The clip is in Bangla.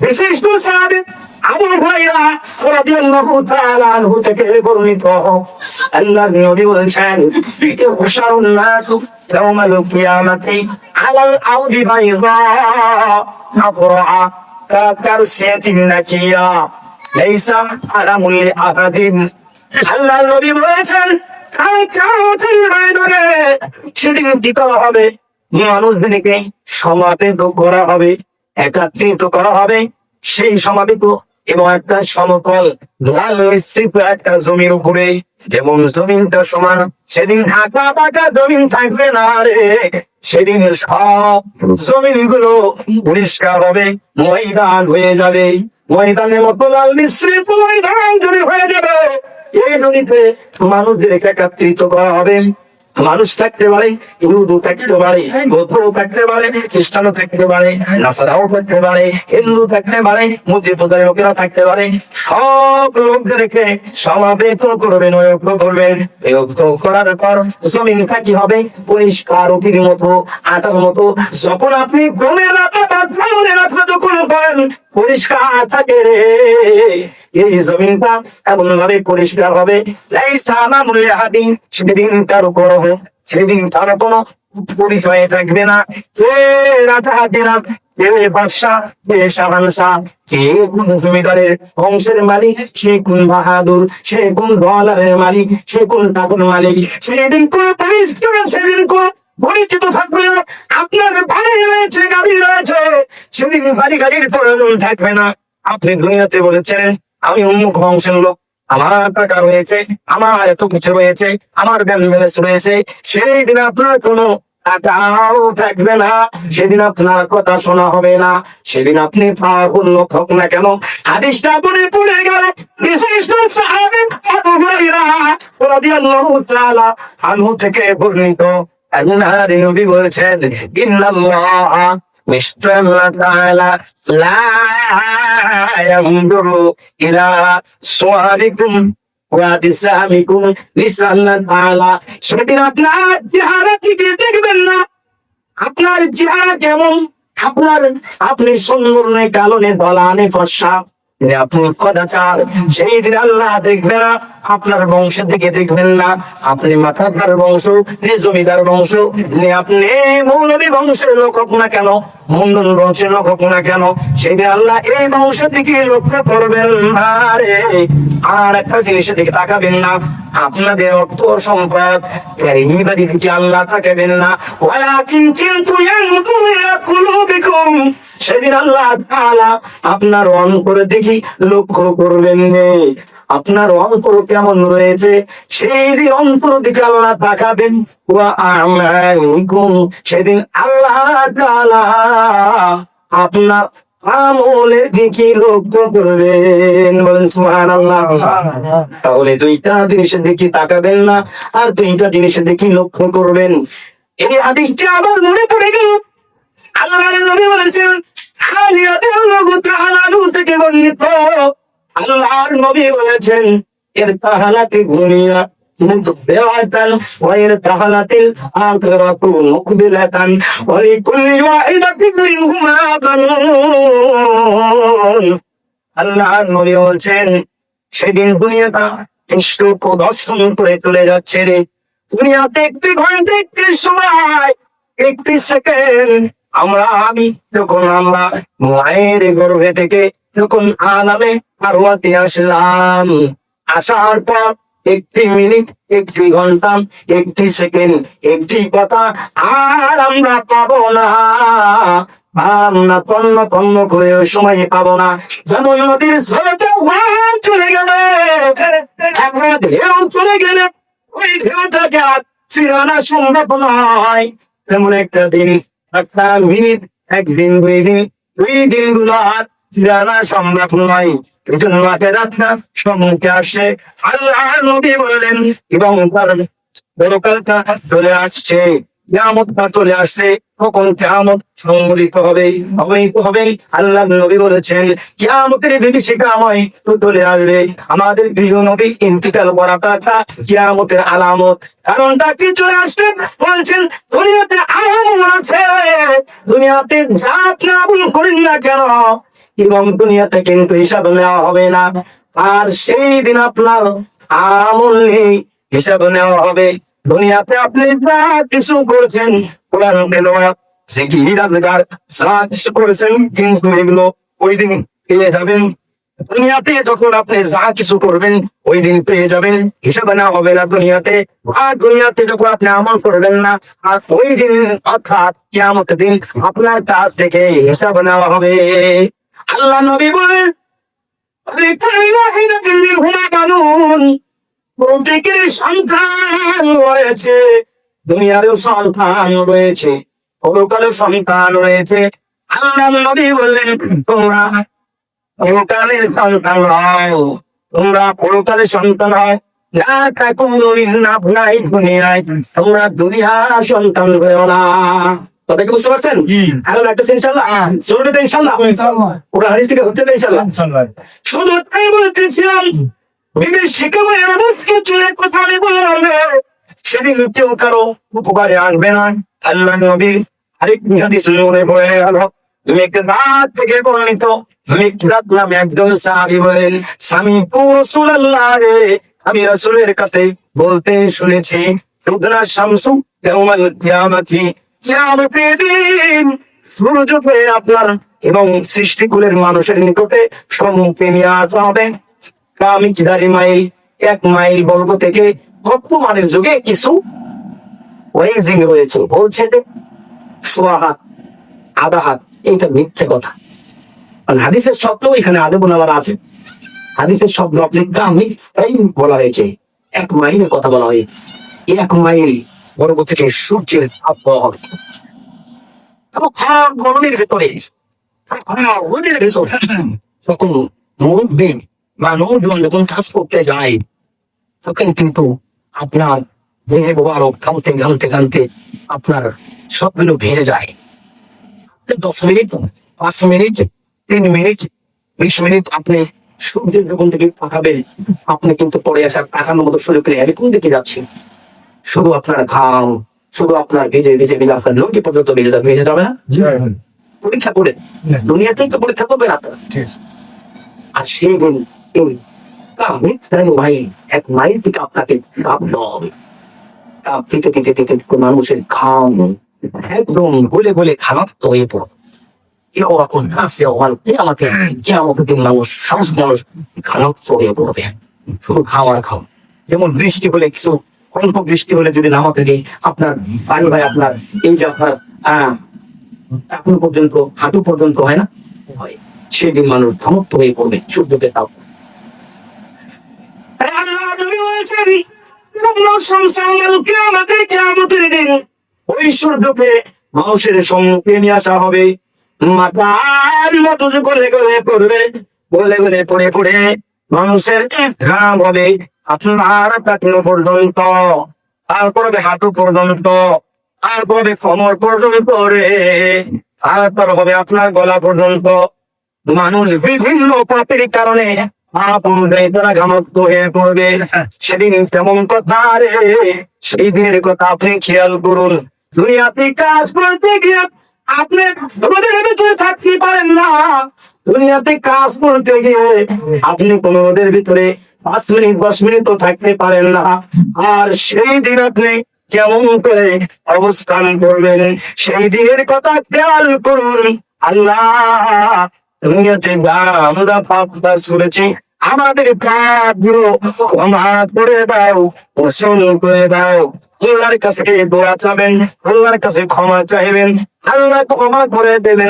বিশিষ্ট সাহাবী আবু হুরায়রা রাদিয়াল্লাহু তাআলা আনহু থেকে বর্ণিত। আল্লাহর নবী বলেছেন নাস আলাল আউদি বাইদা নাকিয়া লাইসা আলামুল আল্লাহর নবী বলেছেন সেদিন কি হবে। মানুষদেরকে সমাবেত করা হবে। একত্রিত করা হবে। সেই সমাবেত এবং একটা সমতল লাল মিশ্রিত একটা জমির উপরে। যেমন জমিনটা সমান, সেদিন ঢাকা পাকা জমিন থাকবে না রে। সেদিন সব জমিনগুলো পরিষ্কার হবে, ময়দান হয়ে যাবে। ময়দানের মতো লাল মিশ্রিত ময়দান জমি হয়ে যাবে। এই জমিতে মানুষদেরকে একত্রিত করা হবে। মানুষ থাকতে পারে ইহুদু থাকতে পারে, বৌদ্ধ থাকতে পারে খ্রিস্টানও থাকতে পারে, নাসারাও থাকতে পারে, হিন্দু থাকতে পারে মসজিদের লোকেরা থাকতে পারে, সব লোকদেরকে সমাবেত করবেন ঐক্য করবেন ঐক্য করার পর জমিনটা কি হবে, পরিষ্কার অতির মতো, আটার মতো। যখন আপনি গমের রাতে পরিষ্কার হবে সেদিন তার উপর সেদিন তার থাকবে না। জমিদারের মালিক, সে কোন বাহাদুর, সে কোন ডলারের মালিক, সে কোন টাকার মালিক, সেদিন কোন পরিষ্কার সেদিন কোন পরিচিত থাকবে, আপনার বাড়ি রয়েছে, গাড়ি রয়েছে। সেদিন বাড়ি গাড়ির প্রয়োজন থাকবে না। আপনি দুনিয়াতে বলেছেন, আমি উন্মুখ বংশের লোক। আমার টাকা রয়েছে, আমার এত কিছু রয়েছে, আমার ব্যাংক ব্যালেন্স রয়েছে। সেই দিন আপনার কোনো টাকাও থাকবে না। সেদিন আপনার কথা শোনা হবে না। সেদিন আপনি পাগল লোক হোক না কেন। হাদিসটা পড়ে পড়ে গেলে, বিশিষ্ট সাহাবী আবু হুরায়রা রাদিয়াল্লাহু তাআলা আনহু থেকে বর্ণিত। আপনার চেহারা না। কেমন? আপনার, আপনি সুন্দর নেই কালো নেই ধলা নেই ফর্সা। আপনি কদাচার সেই দিন আল্লাহ দেখবে না। আপনার বংশ থেকে দেখবেন না। আপনি মাথাধার বংশ, নে জমিদার বংশ, নে আপনি মৌলবী বংশের লোক হোক না কেন, মন্ডল বংশের লোক হোক না কেন সেই আল্লাহ এই বংশ দিকে লক্ষ্য করবেন না রে। আর একটা জিনিসের দিকে তাকাবেন না, আপনাদের অর্থ সম্পদ এই বাড়ি দিকে আল্লাহ তাকাবেন না। ওয়ালাকিন কিন্তু সেদিন আল্লাহ আপনার অন্তর দেখি লক্ষ্য করবেন আপনার অন্তর কেমন রয়েছে? সেই অন্তর দিকে আল্লাহ তাকাবেন। সেদিন আল্লাহ আপনার দিকে লক্ষ্য করবেন। বলেন, সুবহানাল্লাহ। তাহলে দুইটা জিনিসের দিকে তাকাবেন না, আর দুইটা জিনিসের দিকে লক্ষ্য করবেন। এই হাদিসটি আবার মনে পড়ে গেল। আল্লাহর নবী বলেছেন আলিয়াতুল্লাহু তাআলা নূর থেকে বর্ণিত। আল্লাহর নবী বলেছেন এর তাহালাতে গুনিয়া مدبرة وارتحلت الآخرة مقبلة ولكل واحدة منهما بنون আল্লাহর নবী বলছেন সেদিন দুনিয়াটা একটু প্রদর্শন করে চলে যাচ্ছে রে দুনিয়াতে একটি ঘন্টা একটি সময় একটি সেকেন্ড আমরা আমি যখন আমরা মায়ের গর্ভে থেকে যখন আলামে আরোয়াতে আসলাম, আসার পর একটি মিনিট, একটি ঘণ্টা, একটি সেকেন্ড, একটি কথা আর আমরা পাবো না। আমরা করে সময় না। যেমন নদীর চলে গেলে একবার ঢেউ চলে গেলে, ওই ঢেউটাকে আর চিরানা সম্ভব নয়। তেমন একটা দিন, একটা মিনিট, একদিন, দুই দিন, দুই দিনগুলো আর জানা সম্ভব নয়। সম্মুখে আসে। আল্লাহ নবী বললেন, এবং তার বড়কালটা চলে আসছে। চলে কেয়ামত সংগঠিত হবে? হবেই তো হবে। আল্লাহ নবী বলেছেন, কেয়ামতের চলে আসবে। আমাদের গৃহ নবী ইন্তিকাল করাটা কেয়ামতের আলামত। কারণটা কি চলে আসছে? বলছেন, দুনিয়াতে আলামত আছে। দুনিয়াতে যা আপনি করেন না কেন? এবং দুনিয়াতে কিন্তু হিসাব নেওয়া হবে না। আর সেই দিন আপনার আমল নেই হিসাব নেওয়া হবে। দুনিয়াতে আপনি যা কিছু করেছেন কিন্তু এগুলো ওই দিন পেয়ে যাবেন। দুনিয়াতে যখন আপনি যা কিছু করবেন, ওই দিন পেয়ে যাবেন। হিসাবে না হবে না দুনিয়াতে। আর দুনিয়াতে যখন আপনি আমল করবেন না, আর ওই দিন অর্থাৎ কিয়ামতের দিন আপনার কাছ থেকে হিসাব নেওয়া হবে। আল্লাহ নবী বলেন প্রত্যেকের সন্তান রয়েছে দুনিয়ারও সন্তান রয়েছে পরকালেও সন্তান রয়েছে। আল্লাহ নবী বললেন, তোমরা পরকালের সন্তান হও তোমরা পরকালের সন্তান হও না তাকুনু মিন্না ভুলাই দুনিয়ায়, তোমরা দুনিয়ার সন্তান হয়েও না। কথা কি বুঝতে পারছেন? এখন একটা ইনশাল্লাহ জরুরি তো ইনশাল্লাহ পুরো হাদিস থেকে হচ্ছে না ইনশাল্লাহ শুধু তাই বলতেছিলাম চলে কথা আমি বললাম। সেদিন কেউ কারও উপকারে আসবে না। আল্লাহ নবী আরেক হাদিস মনে পড়ে গেল। তুমি একটা রাত থেকে বর্ণিত। আমি রাত নামে একজন সাহাবি বলেন স্বামী রসুল্লাহ রে আমি রসুলের কাছে বলতে শুনেছি রুদ্রা শামসু কিয়ামতের আপনার এবং মানুষের নিকটে আসা হবে। আমি মাইল, এক মাইল বর্গ থেকে বর্তমানের যুগে কিছু ওয়েজিং রয়েছে। বলছে আধা হাত এইটা মিথ্যে কথা। আর হাদিসের শব্দ এখানে আদে বলাবার আছে। হাদিসের শব্দ মিথ্যাই বলা হয়েছে। এক মাইলের কথা বলা হয়। এই এক মাইল বর্গ থেকে সূর্যের আবহাওয়া হবে। এবং খরা গরমের ভেতরে রোদের ভেতরে তখন মুরব্বী বা নৌজন যখন কাজ করতে যায়, তখন কিন্তু আপনার দেহে মোবারক ঘামতে আপনার সবগুলো ভেঙে যায়। দশ মিনিট, পাঁচ মিনিট, তিন মিনিট, বিশ মিনিট আপনি সূর্যের যখন থেকে পাকাবেন আপনি কিন্তু পরে আসার পাকানোর মতো সুযোগ করে আমি কোন দিকে যাচ্ছি? শুধু আপনার ঘাম শুধু আপনার ভেজে ভেজে ভেজে আপনার লঙ্কি পর্যন্ত ভেজে যাবে ভেজে যাবে না? পরীক্ষা করে দুনিয়াতেই তো পরীক্ষা করবেন আপনারা আর সেই দিন এই ভাই এক মাইল থেকে আপনাকে তাপ দেওয়া হবে। তাপ দিতে দিতে দিতে মানুষের ঘাম একদম গলে গলে খারাপ হয়ে পড়ে। এও এখন হাসে আমাকে দিন মানুষ মানুষ হয়ে পড়বে। শুধু খাওয়া খাও যেমন বৃষ্টি হলে কিছু অল্প বৃষ্টি হলে যদি নামা থেকে, আপনার পানি ভাই, আপনার এই যে আপনার আহ পর্যন্ত, হাঁটু পর্যন্ত হয় না? হয়। সেদিন মানুষ ধমত্ত হয়ে পড়বে, সূর্যকে সূর্যকে মানুষের সম্মুখে ঘাম হবে। আপনার টাকনো পর্যন্ত তারপর হাঁটু পর্যন্ত পর্যন্ত পরে তারপর হবে আপনার গলা পর্যন্ত। মানুষ বিভিন্ন পাপের কারণে হয়ে পড়বে। সেদিন তেমন কথা রে সেই দিনের কথা আপনি খেয়াল করুন। দুনিয়াতে কাজ করতে গিয়ে আপনি রোদের ভিতরে থাকতে পারেন না। দুনিয়াতে কাজ করতে গিয়ে আপনি কোন রোদের ভিতরে পাঁচ মিনিট, দশ মিনিট তো থাকতে পারেন না। আর সেই দিন আপনি কেমন করে অবস্থান করবেন, সেই দিনের কথা খেয়াল করুন। আল্লাহ, দুনিয়াতে যা আমরা পাপ কাজ করেছি আমাদের পাপগুলো ক্ষমা করে দাও, গোসল করে দাও। আল্লাহর কাছে দোয়া চাবেন, আল্লাহর কাছে ক্ষমা চাইবেন, আল্লাহ ক্ষমা করে দেবেন।